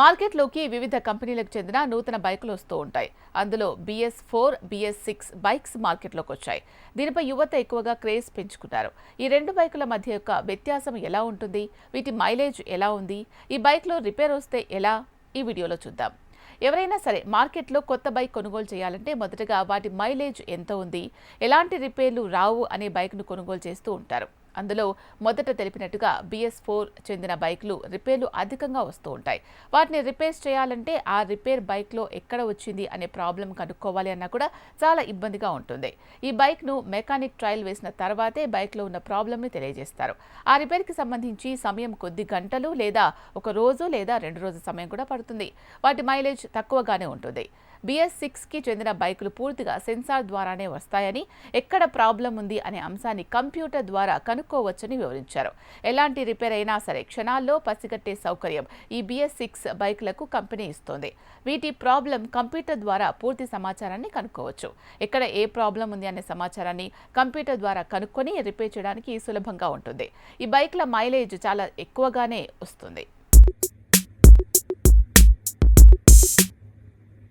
మార్కెట్లోకి వివిధ కంపెనీలకు చెందిన నూతన బైకులు వస్తూ ఉంటాయి. అందులో BS four BS six bikes మార్కెట్లోకి వచ్చాయి. దీనిపై యువత ఎక్కువగా క్రేజ్ పెంచుకున్నారు. ఈ రెండు బైకుల మధ్య యొక్క వ్యత్యాసం ఎలా ఉంటుంది? వీటి మైలేజ్ ఎలా ఉంది? ఈ బైక్లో రిపేర్ వస్తే ఎలా? ఈ వీడియోలో చూద్దాం. ఎవరైనా సరే మార్కెట్లో కొత్త బైక్ కొనుగోలు చేయాలంటే మొదటగా వాటి మైలేజ్ ఎంత ఉంది? ఎలాంటి రిపేర్లు రావు అనే బైక్ను కొనుగోలు చేస్తూ ఉంటారు. అందులో మొదట తెలిపినట్టుగా బిఎస్ ఫోర్ చెందిన బైక్లు రిపేర్లు అధికంగా వస్తూ ఉంటాయి. వాటిని రిపేర్స్ చేయాలంటే ఆ రిపేర్ బైక్లో ఎక్కడ వచ్చింది అనే ప్రాబ్లం కనుక్కోవాలి అన్నా కూడా చాలా ఇబ్బందిగా ఉంటుంది. ఈ బైక్ను మెకానిక్ ట్రయల్ వేసిన తర్వాతే బైక్లో ఉన్న ప్రాబ్లమ్ని తెలియజేస్తారు. ఆ రిపేర్కి సంబంధించి సమయం కొద్ది గంటలు లేదా ఒక రోజు లేదా రెండు రోజుల సమయం కూడా పడుతుంది. వాటి మైలేజ్ తక్కువగానే ఉంటుంది. బిఎస్ సిక్స్కి చెందిన బైకులు పూర్తిగా సెన్సార్ ద్వారానే వస్తాయని ఎక్కడ ప్రాబ్లం ఉంది అనే అంశాన్ని కంప్యూటర్ ద్వారా కనుక్కోవచ్చని వివరించారు. ఎలాంటి రిపేర్ అయినా సరే క్షణాల్లో పసిగట్టే సౌకర్యం ఈ బిఎస్ సిక్స్ బైకులకు కంపెనీ ఇస్తోంది. వీటి ప్రాబ్లం కంప్యూటర్ ద్వారా పూర్తి సమాచారాన్ని కనుక్కోవచ్చు. ఎక్కడ ఏ ప్రాబ్లం ఉంది అనే సమాచారాన్ని కంప్యూటర్ ద్వారా కనుక్కొని రిపేర్ చేయడానికి సులభంగా ఉంటుంది. ఈ బైక్ల మైలేజ్ చాలా ఎక్కువగానే వస్తుంది.